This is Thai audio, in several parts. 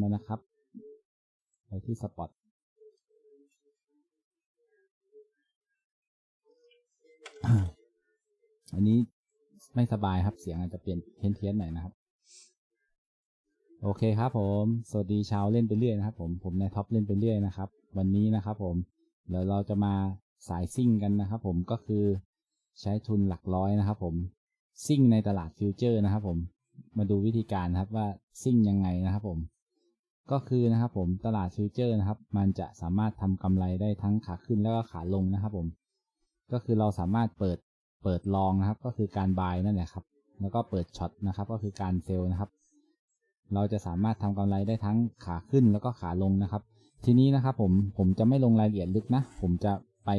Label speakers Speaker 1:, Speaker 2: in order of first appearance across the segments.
Speaker 1: มานะครับ ไปที่สปอตอันนี้ไม่สบายครับ เสียงอาจจะเปลี่ยนเพี้ยนเพี้ยนๆหน่อยนะครับ โอเคครับผม สวัสดีชาวเล่นไปเรื่อยนะครับผม ผมนายท็อปเล่นไปเรื่อยนะครับ วันนี้นะครับผม เดี๋ยวเราจะมาสายซิ่งกันนะครับผม ก็คือใช้ทุนหลักร้อยนะครับผม ซิ่งในตลาดฟิวเจอร์นะครับผม มาดูวิธีการครับว่าซิ่งยังไงนะครับผม ก็คือนะครับผมตลาดฟิวเจอร์นะครับ มันจะสามารถทำกำไรได้ทั้งขาขึ้นแล้วก็ขาลงนะครับผม ก็คือเราสามารถเปิดเปิดลองนะครับ ก็คือการบายนั่นแหละครับ แล้วก็เปิดช็อตนะครับ ก็คือการเซลล์นะครับ เราจะสามารถทำกำไรได้ทั้งขาขึ้นแล้วก็ขาลงนะครับ ทีนี้นะครับผมผมจะไม่ลงรายละเอียดลึกนะ ผมจะไป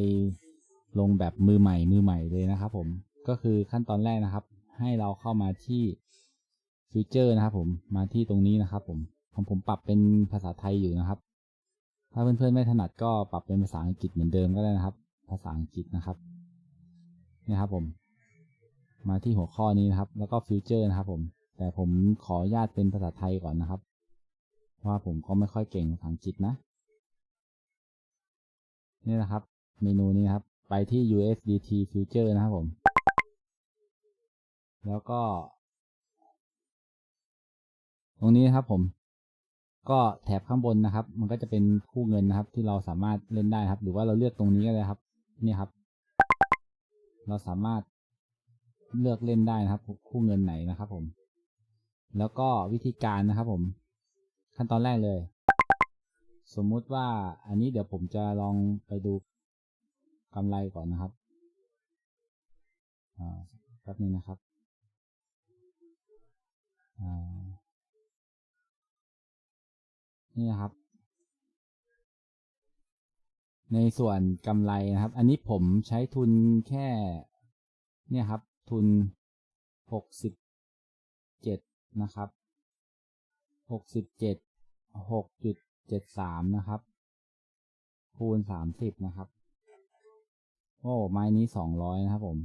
Speaker 1: ลงแบบมือใหม่มือใหม่เลยนะครับ ผมก็คือขั้นตอนแรกนะครับ ให้เราเข้ามาที่ฟิวเจอร์นะครับ ผมมาที่ตรงนี้นะครับผม ของผมปรับเป็นภาษาไทยอยู่นะครับ ถ้าเพื่อนๆไม่ถนัดก็ปรับเป็นภาษาอังกฤษเหมือนเดิมก็ได้นะครับ ภาษาอังกฤษนะครับนี่ครับผม มาที่หัวข้อนี้นะครับ แล้วก็ฟิวเจอร์นะครับ ผม แต่ผมขออนุญาตเป็นภาษาไทยก่อนนะครับ เพราะว่าผมก็ไม่ค่อยเก่งภาษาอังกฤษนะ นี่นะครับ เมนูนี้นครับ ไปที่ USDT Future นะครับผม แล้วก็ ตรงนี้นะครับผม ก็แถบข้างบนนะครับ มันก็จะเป็นคู่เงินนะครับ ที่เราสามารถเล่นได้ครับ หรือว่าเราเลือกตรงนี้ก็ได้ครับ นี่ครับ เราสามารถเลือกเล่นได้นะครับ คู่เงินไหนนะครับผม แล้วก็วิธีการนะครับผม ขั้นตอนแรกเลย สมมุติว่าอันนี้เดี๋ยวผมจะลองไปดูกำไรก่อนนะครับอ่าแป๊บนึงนะครับอ่า นี่นะครับ ในส่วนกำไรนะครับ อันนี้ผมใช้ทุนแค่ เนี่ยครับ ทุนหกสิบเจ็ดนะครับหกสิบเจ็ดหกจุดเจ็ดสามนะครับ คูณสามสิบนะครับ โอ้ ไม้นี้สองร้อยนะครับผม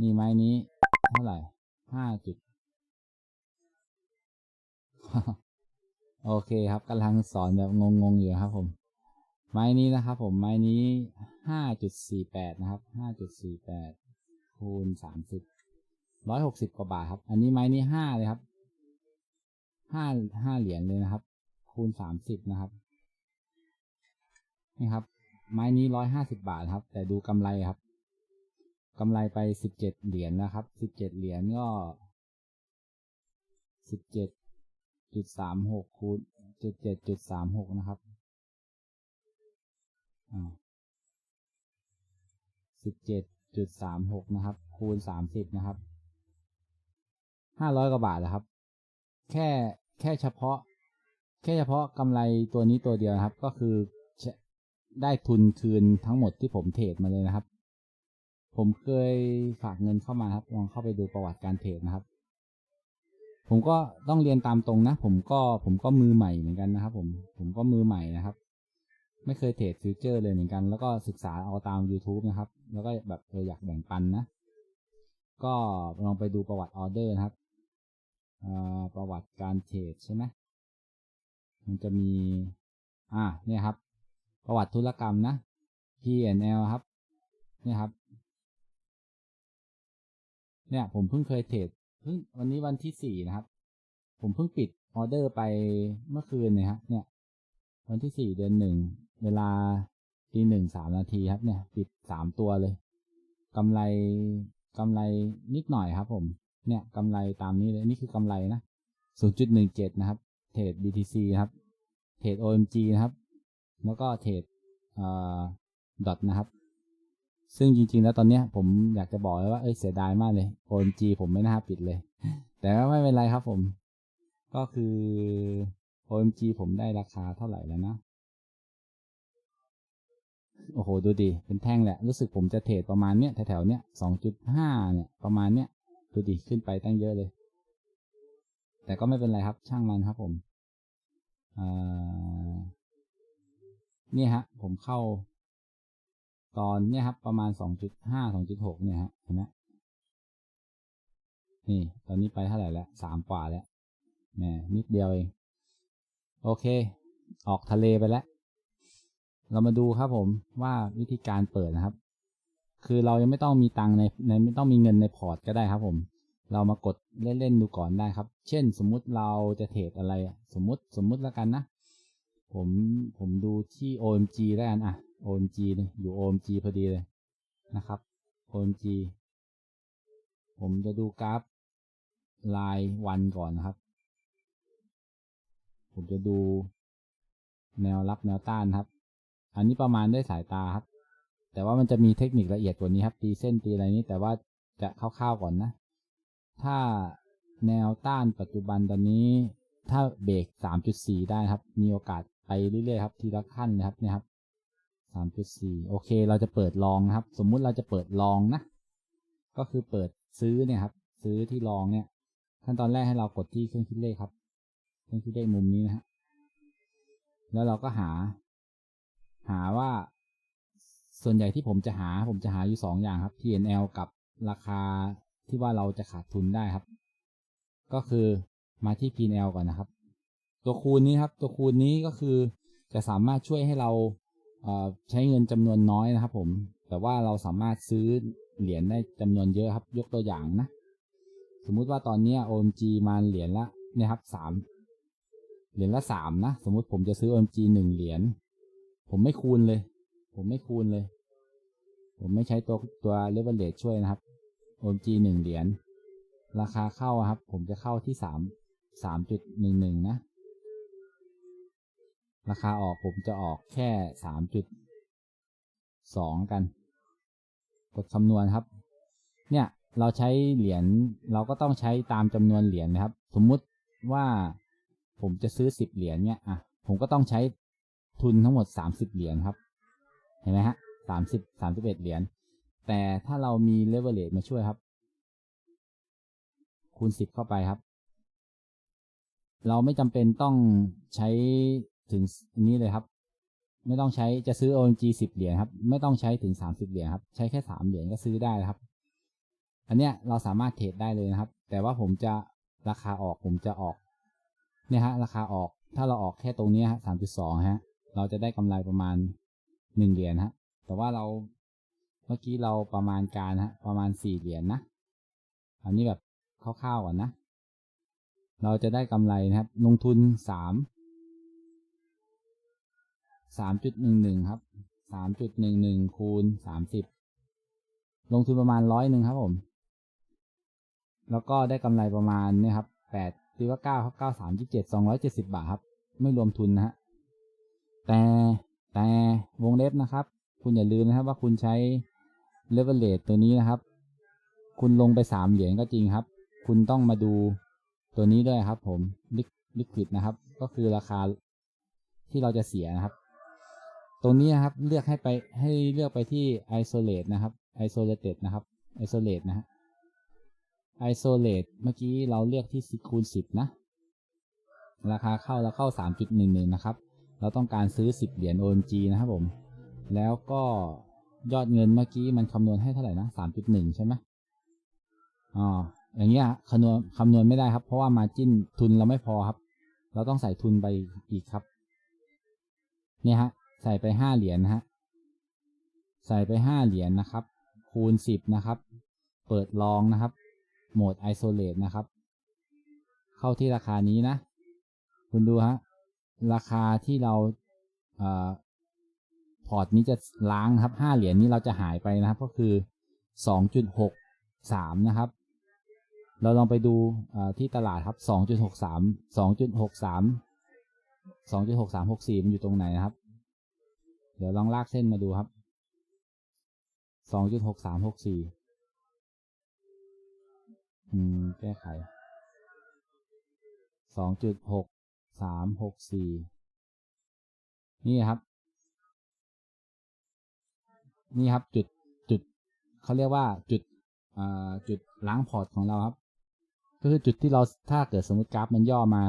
Speaker 1: นี่ไม้นี้เท่าไหร่ห้าจุด โอเคครับกำลังสอนแบบงงๆอยู่ครับผม ไม้นี้นะครับผมไม้นี้ห้าจุดสี่แปดนะครับห้าจุดสี่แปดคูณสามสิบร้อยหกสิบกว่าบาทครับ อันนี้ไม้นี้ห้าเลยครับห้าห้าเหรียญเลยนะครับ คูณสามสิบนะครับนี่ครับ ไม้นี้ร้อยห้าสิบาทครับ แต่ดูกำไรครับกำไรไปสิบเจ็ดเหรียญนะครับสิบเจ็ดเหรียญก็สิบเจ็ด จุดสามหกคูณจุดเจ็ดจุดสามหกนะครับสิบเจ็ดจุดสามหกนะครับ คูณสามสิบนะครับห้าร้อยกว่าบาทนะครับ แค่แค่เฉพาะ แค่เฉพาะกำไรตัวนี้ตัวเดียวนะครับ ก็คือได้ทุนคืนทั้งหมดที่ผมเทรดมาเลยนะครับ ผมเคยฝากเงินเข้ามาครับลองเข้าไปดูประวัติการเทรดนะครับ ผมก็ต้องเรียนตามตรงนะ ผมก็ผมก็มือใหม่เหมือนกันนะครับ ผมผมก็มือใหม่นะครับ ไม่เคยเทรดฟิวเจอร์เลยเหมือนกัน แล้วก็ศึกษาเอาตาม YouTube นะครับ แล้วก็แบบเอออยากแบ่งปันนะ ก็ลองไปดูประวัติออเดอร์นะครับประวัติการเทรดใช่ไหมมันจะมี อ่าเนี่ยครับ ประวัติธุรกรรมนะ P&L ครับ เนี่ยครับ เนี่ยผมเพิ่งเคยเทรด วันนี้วันที่สี่นะครับ ผมเพิ่งปิดออเดอร์ไปเมื่อคืนเนี่ยฮะเนี่ย วันที่สี่เดือนหนึ่งเวลาตีหนึ่งสามนาทีครับ เนี่ย ปิดสามตัวเลยกำไรกำไรนิดหน่อยครับผม เนี่ยกำไรตามนี้เลยนี่คือกำไรนะ0.17นะครับ เทรด BTC นะครับ เทรด OMG นะครับ แล้วก็เทรดดอทนะครับ ซึ่งจริง ๆ แล้วตอนนี้ผมอยากจะบอกเลยว่าเอ้ยเสียดายมากเลย OMG ผมไม่น่าปิดเลย แต่ก็ไม่เป็นไรครับผม ก็คือ OMG ผมได้ราคาเท่าไหร่แล้วนะ โอ้โห ดูดิเป็นแท่งแหละ รู้สึกผมจะเทรดประมาณเนี้ยแถวๆเนี้ย2.5เนี่ยประมาณเนี้ยดูดิขึ้นไปตั้งเยอะเลย แต่ก็ไม่เป็นไรครับช่างมันครับผมเนี่ฮะ ผมเข้า ตอนเนี่ยครับ ประมาณ2.5 2.6เนี่ยฮะเห็นไหมนี่ ตอนนี้ไปเท่าไหร่แล้วสามกว่าแล้วแหมนิดเดียวเอง โอเค ออกทะเลไปแล้ว เรามาดูครับผมว่าวิธีการเปิดนะครับ คือเรายังไม่ต้องมีตังในในไม่ต้องมีเงินในพอร์ตก็ได้ครับผม เรามากดเล่นๆดูก่อนได้ครับ เช่น สมมุติเราจะเทรดอะไร สมมุติสมมุติแล้วกันนะ ผมผมดูที่ OMG แล้วกันอะ OMG เนี่ยอยู่ OMG พอดีเลยนะครับ OMG ผมจะดูกราฟรายวันก่อนนะครับ ผมจะดูแนวรับแนวต้านครับ อันนี้ประมาณด้วยสายตาครับ แต่ว่ามันจะมีเทคนิคละเอียดกว่านี้ครับ ตีเส้นตีอะไรนี้ แต่ว่าจะคร่าวๆก่อนนะ ถ้าแนวต้านปัจจุบันตอนนี้ ถ้าเบรก3.4 ได้ครับ มีโอกาสไปเรื่อยๆครับ ทีละขั้นนะครับเนี่ยครับ 3.4โอเค เราจะเปิดลองนะครับ สมมุติเราจะเปิดลองนะ ก็คือเปิดซื้อเนี่ยครับ ซื้อที่ลองเนี่ย ขั้นตอนแรกให้เรากดที่เครื่องคิดเลขครับ เครื่องคิดเลขมุมนี้นะฮะ แล้วเราก็หา หาว่า ส่วนใหญ่ที่ผมจะหา ผมจะหาอยู่สองอย่างครับ TNL กับราคาที่ว่าเราจะขาดทุนได้ครับ ก็คือมาที่ PNL ก่อนนะครับ ตัวคูณนี้ครับ ตัวคูณนี้ก็คือจะสามารถช่วยให้เรา ใช้เงินจำนวนน้อยนะครับ ผม แต่ว่าเราสามารถซื้อเหรียญได้จำนวนเยอะครับ ยกตัวอย่างนะ สมมุติว่าตอนนี้ OMG มาเหรียญละเนี่ยครับสามเหรียญละสามนะ สมมุติผมจะซื้อ OMG หนึ่งเหรียญ ผมไม่คูณเลย ผมไม่คูณเลย ผมไม่ใช้ตัวตัว leverage ช่วยนะครับ OMG หนึ่งเหรียญ ราคาเข้าครับ ผมจะเข้าที่สามสามจุดหนึ่งหนึ่งนะ ราคาออกผมจะออกแค่สามจุดสองกัน กดคำนวณครับ เนี่ยเราใช้เหรียญเราก็ต้องใช้ตามจำนวนเหรียญนะครับ สมมุติว่าผมจะซื้อสิบเหรียญเนี่ยอะผมก็ต้องใช้ทุนทั้งหมดสามสิบเหรียญครับ เห็นไหมฮะสามสิบสามสิบเอ็ดเหรียญแต่ถ้าเรามีเลเวลเลตมาช่วยครับ คูณสิบเข้าไปครับ เราไม่จำเป็นต้องใช้ ถึงนี้เลยครับ ไม่ต้องใช้จะซื้อ OMG สิบเหรียญครับ ไม่ต้องใช้ถึงสามสิบเหรียญครับ ใช้แค่สามเหรียญก็ซื้อได้ครับ อันเนี้ยเราสามารถเทรดได้เลยนะครับ แต่ว่าผมจะราคาออกผมจะออกเนี่ยฮะราคาออกถ้าเราออกแค่ตรงนี้ฮะสามจุดสองฮะ เราจะได้กำไรประมาณหนึ่งเหรียญฮะ แต่ว่าเราเมื่อกี้เราประมาณการฮะ ประมาณสี่เหรียญนะอันนี้แบบคร่าวๆก่อนนะ เราจะได้กำไรนะครับ ลงทุนสาม สามจุดหนึ่งหนึ่งครับสามจุดหนึ่งหนึ่งคูณสามสิบลงทุนประมาณร้อยหนึ่งครับผม แล้วก็ได้กำไรประมาณเนี่ยครับแปดตีว่าเก้าครับเก้าสามยี่เจ็ดสองร้อยเจ็ดสิบาทครับ ไม่รวมทุนนะฮะ แต่แต่วงเล็บนะครับ คุณอย่าลืมนะครับว่าคุณใช้เลเวลเลตตัวนี้นะครับ คุณลงไปสามเหรียญก็จริงครับ คุณต้องมาดูตัวนี้ด้วยครับผมลิควิดนะครับ ก็คือราคาที่เราจะเสียนะครับ รงนี้นะครับเลือกให้ไปให้เลือกไปที่ isolate นะครับ isolated นะครับ isolate นะฮะ isolate เมื่อกี้เราเลือกที่คูณสิบนะ ราคาเข้าแล้วเข้าสามจุดหนึ่งหนึ่งนะครับ เราต้องการซื้อสิบเหรียญ OMG นะครับผม แล้วก็ยอดเงินเมื่อกี้มันคำนวณให้เท่าไหร่นะสามจุดหนึ่งใช่ไหมอ๋อ อย่างเงี้ยคำนวณคำนวณไม่ได้ครับ เพราะว่ามาจิ้นทุนเราไม่พอครับ เราต้องใส่ทุนไปอีกครับ เนี่ยฮะ ใส่ไปห้าเหรียญนะฮะ ใส่ไปห้าเหรียญนะครับ คูณสิบนะครับ เปิดลองนะครับ โหมด isolate นะครับ เข้าที่ราคานี้นะ คุณดูฮะ ราคาที่เราเอพอร์ตนี้จะล้างครับห้าเหรียญนี้เราจะหายไปนะครับ ก็คือสองจุดหกสามนะครับ เราลองไปดูที่ตลาดครับสองจุดหกสามสองจุดหกสามสองจุดหกสามหกสี่มันอยู่ตรงไหนนะครับ เดี๋ยวลองลากเส้นมาดูครับสองจุดหกสามหกสี่อืม แก้ไขสองจุดหกสามหกสี่นี่ครับ นี่ครับจุดจุดเขาเรียกว่าจุดจุดล้างพอร์ตของเราครับ ก็คือจุดที่เราถ้าเกิดสมมติกราฟมันย่อมา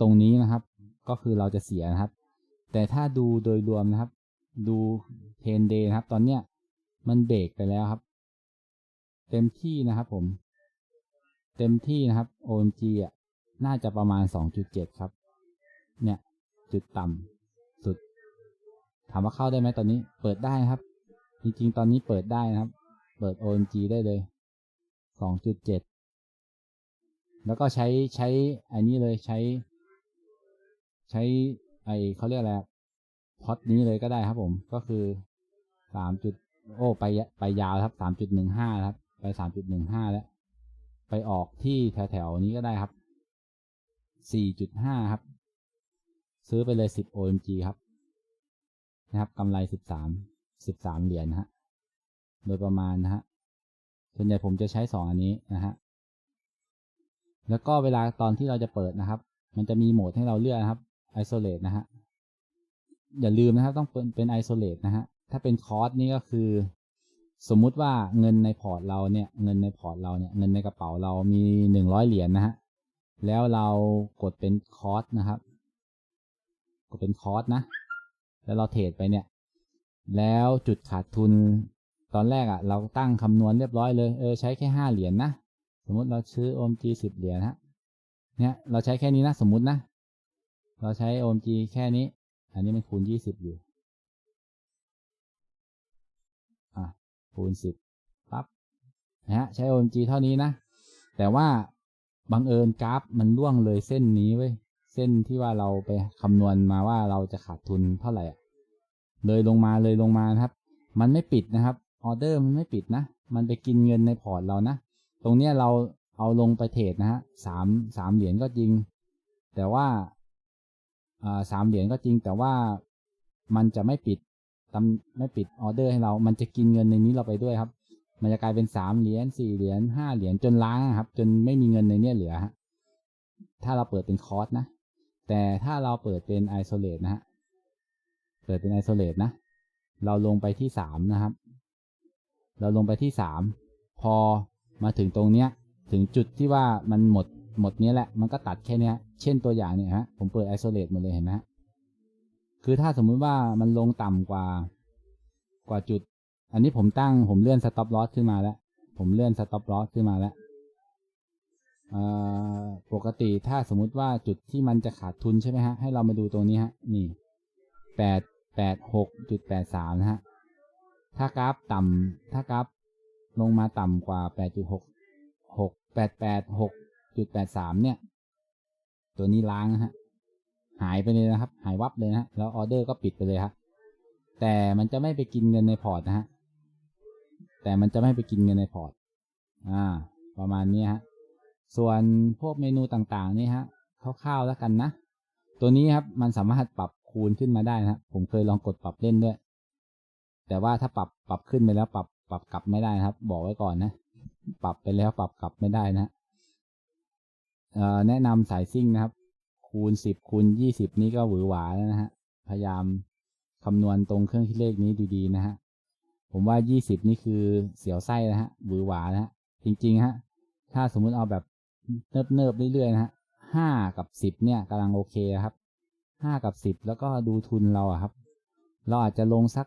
Speaker 1: ตรงนี้นะครับ ก็คือเราจะเสียนะครับ แต่ถ้าดูโดยรวมนะครับ ดูเทนเดย์นะครับ ตอนเนี้ยมันเบรกไปแล้วครับ เต็มที่นะครับผม เต็มที่นะครับ OMG อะน่าจะประมาณ 2.7 ครับ เนี่ย จุดต่ำสุด ถามว่าเข้าได้ไหมตอนนี้ เปิดได้ครับ จริงๆ ตอนนี้เปิดได้นะครับ เปิด OMG ได้เลยสองจุดเจ็ดแล้วก็ใช้ใช้อันนี้เลยใช้ ใช้ไอเขาเรียกอะไร พอดนี้เลยก็ได้ครับ ผมก็คือสามจุดโอ้ไปไปยาวครับสามจุดหนึ่งห้าครับ ไปสามจุดหนึ่งห้าแล้ว ไปออกที่แถวแถวๆนี้ก็ได้ครับสี่จุดห้าครับ ซื้อไปเลยสิบ OMG ครับ นะครับกำไรสิบสามสิบสามเหรียญฮะ โดยประมาณนะฮะส่วนใหญ่ผมจะใช้สองอันนี้นะฮะแล้วก็เวลาตอนที่เราจะเปิดนะครับ มันจะมีโหมดให้เราเลือกนะครับ isolate นะฮะ อย่าลืมนะครับต้องเป็นเป็น isolate นะฮะถ้าเป็นคอร์สนี่ก็คือ สมมุติว่าเงินในพอร์ตเราเนี่ย เงินในพอร์ตเราเนี่ยเงินในกระเป๋าเรามีหนึ่งร้อยเหรียญนะฮะแล้วเรากดเป็นคอร์สนะครับ กดเป็นคอร์สนะ แล้วเราเทรดไปเนี่ย แล้วจุดขาดทุนตอนแรกอะ่ะ เราตั้งคำนวณเรียบร้อยเลยเออใช้แค่ห้าเหรียญนนะสมมติเราซื้อ OMG สิบเหรียญฮะเนี่ยเราใช้แค่นี้นะสมมตินะ เราใช้ OMG แค่นี้ อันนี้มันคูณยี่สิบอยู่ อะ คูณสิบปั๊บ นะฮะ ใช้ OMG เท่านี้นะ แต่ว่าบังเอิญกราฟมันล่วงเลยเส้นนี้เว้ย เส้นที่ว่าเราไปคำนวณมาว่าเราจะขาดทุนเท่าไหร่อะเลยลงมาเลยลงมานะครับ มันไม่ปิดนะครับ ออเดอร์มันไม่ปิดนะ มันไปกินเงินในพอร์ตเรานะ ตรงเนี้ยเราเอาลงไปเทรดนะฮะสามสามเหรียญก็จริง แต่ว่า สามเหรียญก็จริงแต่ว่ามันจะไม่ปิดตำไม่ปิดออเดอร์ให้เรา มันจะกินเงินในนี้เราไปด้วยครับ มันจะกลายเป็นสามเหรียญสี่เหรียญห้าเหรียญจนล้างอะครับ จนไม่มีเงินในเนี้ยเหลือฮะถ้าเราเปิดเป็นคอร์สนะ แต่ถ้าเราเปิดเป็นไอโซเลตนะฮะ เปิดเป็นไอโซเลตนะ เราลงไปที่สามนะครับ เราลงไปที่สาม พอมาถึงตรงเนี้ย ถึงจุดที่ว่ามันหมด หมดนี้แหละมันก็ตัดแค่นี้เช่นตัวอย่างเนี่ยฮะผมเปิดไอโซเลตหมดเลยเห็นไหมฮะคือถ้าสมมุติว่ามันลงต่ำกว่ากว่าจุด อันนี้ผมตั้งผมเลื่อนสต็อปลอสขึ้นมาแล้ว ผมเลื่อนสต็อปลอสขึ้นมาแล้วปกติถ้าสมมุติว่าจุดที่มันจะขาดทุนใช่ไหมฮะ ให้เรามาดูตรงนี้ฮะ นี่แปดแปดหกจุดแปดสามนะฮะ ถ้ากราฟต่ำถ้ากราฟลงมาต่ำกว่าแปดจุดหกหกแปดแปดหก จุดแปดสามเนี่ย ตัวนี้ล้างนะฮะ หายไปเลยนะครับ หายวับเลยนะฮะแล้วออเดอร์ก็ปิดไปเลยครับแต่มันจะไม่ไปกินเงินในพอร์ตนะฮะ แต่มันจะไม่ไปกินเงินในพอร์ต อ่า ประมาณนี้ฮะ ส่วนพวกเมนูต่างๆนี่ฮะคร่าวๆแล้วกันนะ ตัวนี้ครับมันสามารถปรับคูณขึ้นมาได้นะผมเคยลองกดปรับเล่นด้วย แต่ว่าถ้าปรับปรับขึ้นไปแล้วปรับปรับกลับไม่ได้นะครับ บอกไว้ก่อนนะ ปรับไปแล้วปรับกลับไม่ได้นะ แนะนำสายซิ่งนะครับ คูณสิบคูณยี่สิบนี่ก็หวือหวาแล้วนะฮะ พยายามคำนวณตรงเครื่องคิดเลขนี้ดีๆนะฮะ ผมว่ายี่สิบนี่คือเสียวไส้นะฮะหวือหวานะฮะ จริงๆฮะ ถ้าสมมุติเอาแบบเนิบๆเรื่อยๆนะฮะห้ากับสิบเนี่ยกำลังโอเคครับห้ากับสิบแล้วก็ดูทุนเราอะครับ เราอาจจะลงสัก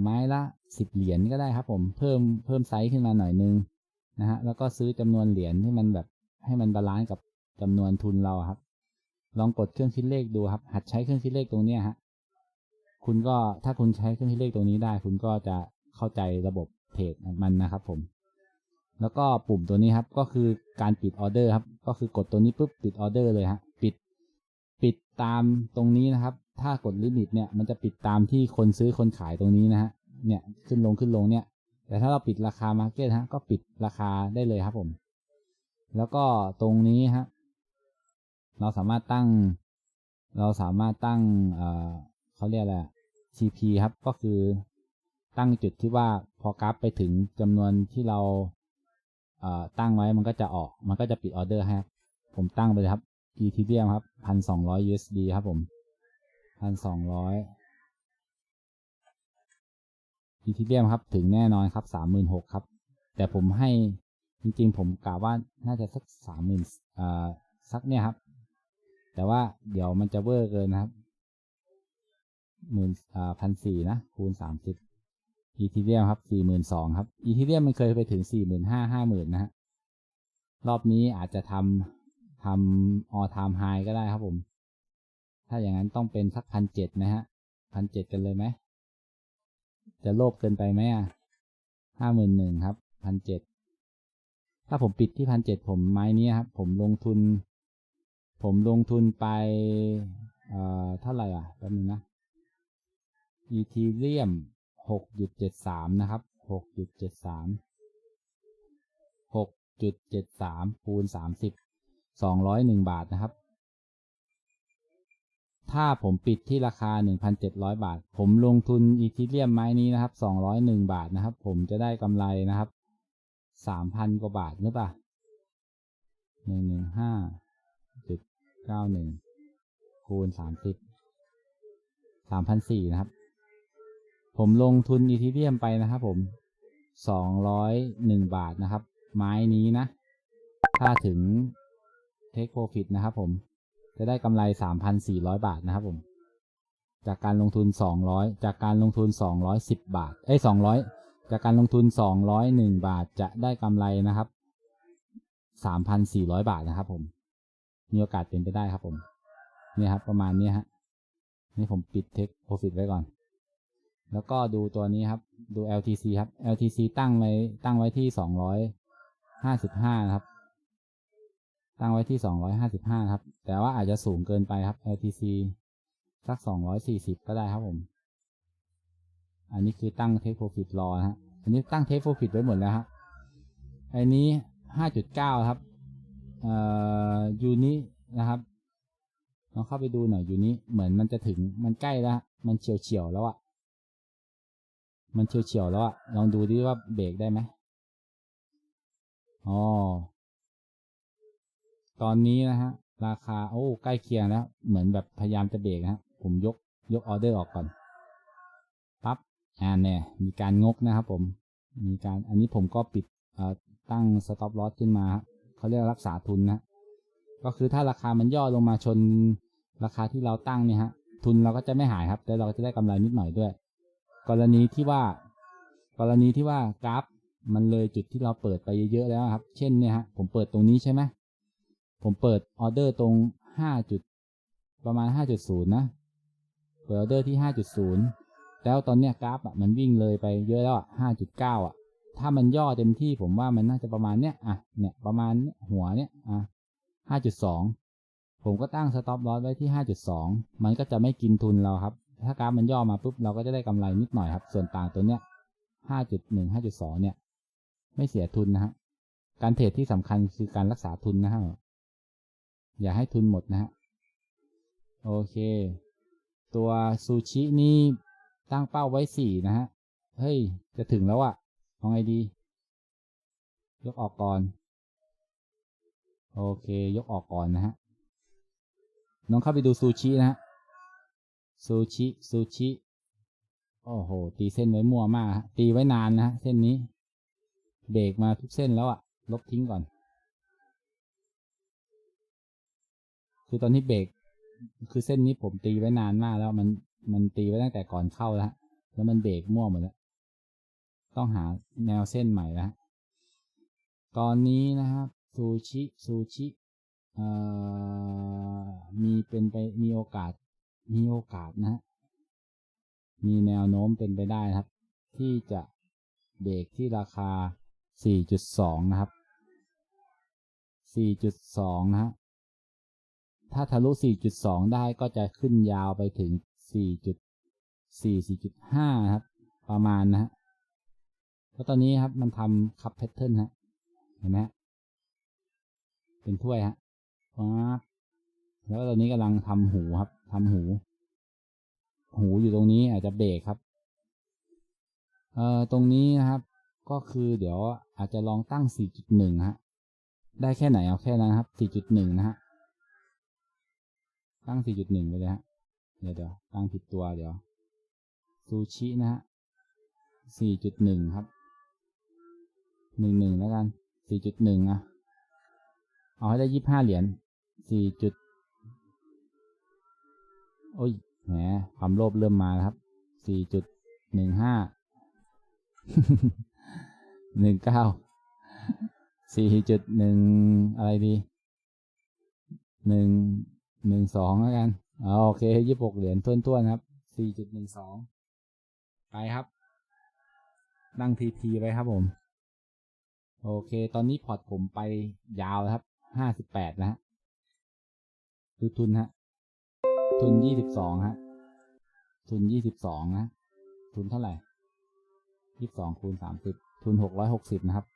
Speaker 1: ไม้ละสิบเหรียญก็ได้ครับ ผมเพิ่มเพิ่มไซส์ขึ้นมาหน่อยนึงนะฮะแล้วก็ซื้อจำนวนเหรียญที่มันแบบให้มันบาลานซ์กับ จำนวนทุนเราครับ ลองกดเครื่องคิดเลขดูครับ หัดใช้เครื่องคิดเลขตรงเนี้ยฮะคุณก็ถ้าคุณใช้เครื่องคิดเลขตรงนี้ได้ คุณก็จะเข้าใจระบบเทรดมันนะครับ ผม แล้วก็ปุ่มตัวนี้ครับ ก็คือการปิดออเดอร์ครับ ก็คือกดตัวนี้ปุ๊บปิดออเดอร์เลยฮะปิด ปิดตามตรงนี้นะครับ ถ้ากดลิมิตเนี่ยมันจะปิดตามที่คนซื้อคนขายตรงนี้นะฮะเนี่ยขึ้นลงขึ้นลงเนี่ย แต่ถ้าเราปิดราคามาร์เก็ตฮะก็ปิดราคาได้เลยครับผม แล้วก็ตรงนี้ฮะ เราสามารถตั้ง เราสามารถตั้งเอ่อเขาเรียกอะไร TP ครับ ก็คือตั้งจุดที่ว่าพอกราฟไปถึงจำนวนที่เราเอ่อตั้งไว้มันก็จะออก มันก็จะปิดออเดอร์ให้ครับ ผมตั้งไปเลยครับ Ethereum ครับพันสองร้อย USD ครับผมพันสองร้อย Ethereum ครับ ถึงแน่นอนครับสามหมื่นหกครับ แต่ผมให้จริงๆ ผมกะว่าน่าจะสักสามหมื่นอ่าสักเนี่ยครับ แต่ว่าเดี๋ยวมันจะเวอร์เกินนะครับหมื่นอ่าพันสี่นะ คูณสามสิบอีทีเรียมครับสี่หมื่นสองครับอีทีเรียมมันเคยไปถึงสี่หมื่นห้าห้าหมื่นนะฮะรอบนี้อาจจะทำทำออทามไฮก็ได้ครับผม ถ้าอย่างนั้นต้องเป็นสักพันเจ็ดนะฮะพันเจ็ดกันเลยไหม จะโลภเกินไปไหมอะห้าหมื่นหนึ่งครับพันเจ็ดถ้าผมปิดที่พันเจ็ดผมไม้นี้ครับ ผมลงทุน ผมลงทุนไปเอ่อเท่าไหร่อะแป๊บนึงนะอีทีเรียมหกจุดเจ็ดสามนะครับหกจุดเจ็ดสามหกจุดเจ็ดสามคูณสามสิบสองร้อยหนึ่งบาทนะครับ ถ้าผมปิดที่ราคา1,700บาท ผมลงทุนอีทีเรียมไม้นี้นะครับ201บาทนะครับ ผมจะได้กำไรนะครับ3,000กว่าบาทหรือเปล่งหนึ่งห้า เก้าหนึ่งคูณสามสิบสามพันสี่นะครับ ผมลงทุนอีทีเรียมไปนะครับผมสองร้อยหนึ่งบาทนะครับ ไม้นี้นะ ถ้าถึงเทคโปรฟิตนะครับผม จะได้กำไรสามพันสี่ร้อยบาทนะครับผม จากการลงทุนสองร้อยจากการลงทุนสองร้อยสิบบาท เอ้สองร้อยจากการลงทุนสองร้อยหนึ่งบาทจะได้กำไรนะครับสามพันสี่ร้อยบาทนะครับผม มีโอกาสเป็นไปได้ครับผม เนี่ยครับ ประมาณนี้ฮะ นี่ผมปิด Take Profit ไว้ก่อน แล้วก็ดูตัวนี้ครับ ดู LTC ครับ LTC ตั้งไว้ตั้งไว้ที่255นะครับ ตั้งไว้ที่255ครับ แต่ว่าอาจจะสูงเกินไปครับ LTC สัก240ก็ได้ครับผม อันนี้คือตั้ง Take Profit รอฮะ อันนี้ตั้ง Take Profit ไว้หมดแล้วฮะ อันนี้5.9ครับเอ่อ ยูนินะครับลองเข้าไปดูหน่อยยูนิเหมือนมันจะถึงมันใกล้แล้ว มันเฉียวเฉียวแล้วอะมันเฉียวเฉียวแล้วอะลองดูดิว่าเบรกได้ไหมอ๋อตอนนี้นะฮะ ราคาโอ้ใกล้เคียงแล้ว เหมือนแบบพยายามจะเบรกนะฮะผมยกยกออเดอร์ออกก่อนปั๊บอ่าเนี่ยมีการงกนะครับผมมีการอันนี้ผมก็ปิดตั้งสต็อปลอสขึ้นมาครับ เขาเรียกรักษาทุนนะก็คือถ้าราคามันย่อลงมาชนราคาที่เราตั้งเนี่ยฮะ ทุนเราก็จะไม่หายครับ แต่เราก็จะได้กำไรนิดหน่อยด้วย กรณีที่ว่า กรณีที่ว่ากราฟ มันเลยจุดที่เราเปิดไปเยอะๆแล้วครับ เช่นเนี่ยฮะผมเปิดตรงนี้ใช่ไหมผมเปิดออเดอร์ตรงห้าจุดประมาณห้าจุดศูนย์นะเปิดออเดอร์ที่ห้าจุดศูนย์แล้วตอนเนี้ยกราฟอะมันวิ่งเลยไปเยอะแล้วอะห้าจุดเก้าอะ ถ้ามันย่อเต็มที่ผมว่ามันน่าจะประมาณเนี้ยอะเนี่ยประมาณเนี้ยหัวเนี้ยอะห้าจุดสองผมก็ตั้งสต็อปลอสไว้ที่ห้าจุดสองมันก็จะไม่กินทุนเราครับ ถ้ากราฟมันย่อมาปุ๊บเราก็จะได้กำไรนิดหน่อยครับ ส่วนต่างตัวเนี้ยห้าจุดหนึ่งห้าจุดสองเนี่ย ไม่เสียทุนนะฮะการเทรดที่สำคัญคือการรักษาทุนนะฮะอย่าให้ทุนหมดนะฮะโอเค ตัวซูชินี่ตั้งเป้าไว้สี่นะฮะเฮ้ยจะถึงแล้วอะ เอาไงดี ยกออกก่อน โอเค ยกออกก่อนนะฮะ น้องเข้าไปดูซูชินะฮะ ซูชิ ซูชิ โอ้โห ตีเส้นไว้มั่วมากฮะตีไว้นานนะฮะ เส้นนี้ เบรกมาทุกเส้นแล้วอะลบทิ้งก่อน คือตอนนี้เบรก คือเส้นนี้ผมตีไว้นานมากแล้วมัน มันตีไว้ตั้งแต่ก่อนเข้าแล้ว แล้วมันเบรกมั่วหมดแล้ว ต้องหาแนวเส้นใหม่แล้วตอนนี้นะครับ ซูชิซูชิมีเป็นไปมีโอกาสมีโอกาสนะฮะมีแนวโน้มเป็นไปได้นะครับ ที่จะเบรกที่ราคา 4.2 นะครับ 4.2 นะฮะถ้าทะลุ 4.2 ได้ก็จะขึ้นยาวไปถึง 4.4 4.5ครับ ประมาณนะฮะ แล้วตอนนี้ครับมันทำคัพแพทเทิร์นฮะเห็นไหมเป็นถ้วยฮะปั๊บแล้วตอนนี้กำลังทำหูครับทำหู หูอยู่ตรงนี้อาจจะเบรกครับเอ่อตรงนี้นะครับ ก็คือเดี๋ยวอาจจะลองตั้ง 4.1 ฮะ ได้แค่ไหนเอาแค่นั้นครับ 4.1 นะฮะ ตั้ง 4.1 ไปเลยฮะ เดี๋ยวเดี๋ยวตั้งผิดตัวเดี๋ยวซูชินะฮะ 4.1 ครับ 11แล้วกัน4.1อะ เอาให้ได้25เหรียญ 4. จุด โอ้ย แหม ความโลภเริ่มมาแล้วครับ4.15หนึ่งห้า หนึ่งเก้า สี่จุดหนึ่งอะไรดี หนึ่ง หนึ่งสองแล้วกันอ๋อโอเคยี่สิบหกเหรียญท้วนๆครับ สี่จุดหนึ่งสอง ไปครับ นั่งทีทีไปครับผม โอเค ตอนนี้พอร์ตผมไปยาวแล้วครับ ห้าสิบแปดนะฮะดูทุนฮะ ทุนยี่สิบสองฮะ ทุนยี่สิบสองนะ ทุนเท่าไหร่ยี่สิบสองคูณสามสิบ ทุนหกร้อยหกสิบนะครับ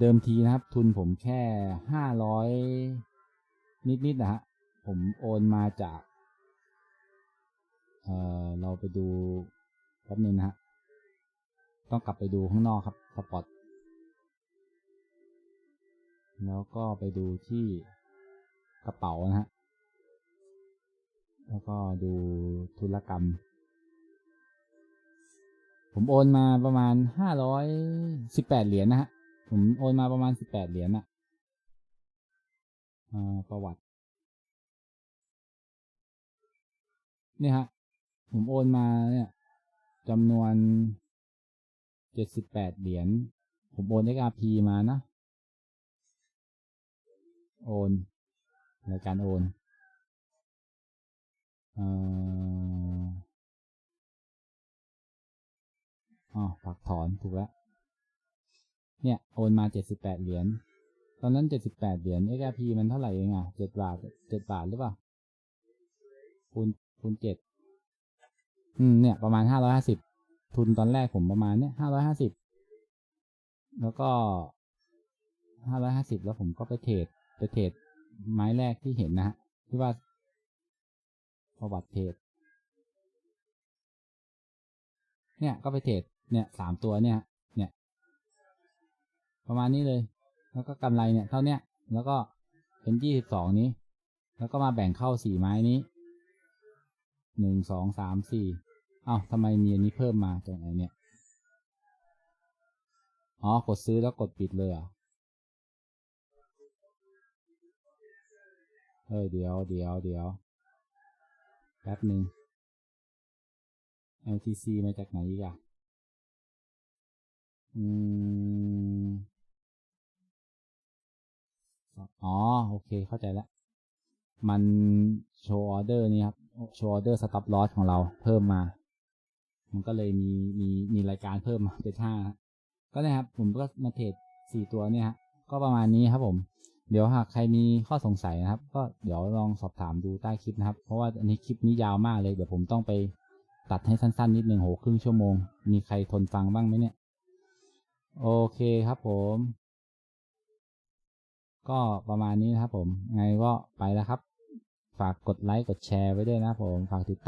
Speaker 1: เดิมทีนะครับ ทุนผมแค่ห้าร้อยนิดๆนะฮะ ผมโอนมาจาก เอ่อ เราไปดูแป๊บนึงนะฮะ ต้องกลับไปดูข้างนอกครับ สปอต แล้วก็ไปดูที่กระเป๋านะฮะ แล้วก็ดูธุรกรรม ผมโอนมาประมาณห้าร้อยสิบแปดเหรียญนะฮะ ผมโอนมาประมาณสิบแปดเหรียญน่ะอ่าประวัติเนี่ยฮะ ผมโอนมาเนี่ยจำนวนเจ็ดสิบแปดเหรียญ ผมโอน XRP มานะ โอนรายการโอนเอ่ออ๋อฝากถอนถูกแล้วเนี่ย โอนมาเจ็ดสิบแปดเหรียญ ตอนนั้นเจ็ดสิบแปดเหรียญ XRP มันเท่าไหร่เองอะเจ็ดบาทเจ็ดบาทหรือเปล่า คูณคูณเจ็ดอืม เนี่ย ประมาณห้าร้อยห้าสิบ ทุนตอนแรกผมประมาณเนี่ยห้าร้อยห้าสิบ แล้วก็ห้าร้อยห้าสิบแล้วผมก็ไปเทรด ไปเทรดไม้แรกที่เห็นนะฮะที่ว่าประวัติเทรดเนี่ยก็ไปเทรดเนี่ยสามตัวเนี่ย เนี่ย ประมาณนี้เลย แล้วก็กำไรเนี่ยเท่าเนี้ยแล้วก็เป็นยี่สิบสองนี้ แล้วก็มาแบ่งเข้าสี่ไม้นี้หนึ่งสองสามสี่เอ้าทำไมมีอันนี้เพิ่มมาตรงไหนเนี่ย อ๋อกดซื้อแล้วกดปิดเลยอะ ฮ้ยเดี๋ยวเดี๋ยวเดี๋ยวแป๊บหนึ่ง LTC มาจากไหนอีกอะอืม อ๋อ โอเค เข้าใจแล้ว มันโชว์ออเดอร์นี่ครับ โชว์ออเดอร์สต็อปลอสของเราเพิ่มมา มันก็เลยมีมีมีรายการเพิ่มมาเป็นห้าก็นะครับ ผมก็มาเทรดสี่ตัวเนี่ยฮะ ก็ประมาณนี้ครับผม เดี๋ยวหากใครมีข้อสงสัยนะครับ ก็เดี๋ยวลองสอบถามดูใต้คลิปนะครับ เพราะว่าอันนี้คลิปนี้ยาวมากเลยเดี๋ยวผมต้องไปตัดให้สั้นๆ นิดหนึ่งโหครึ่งชั่วโมง มีใครทนฟังบ้างไหมเนี่ย โอเคครับผม ก็ประมาณนี้นะครับผม ไงก็ไปแล้วครับ ฝากกดไลค์กดแชร์ไว้ด้วยนะผม ฝากติดตาม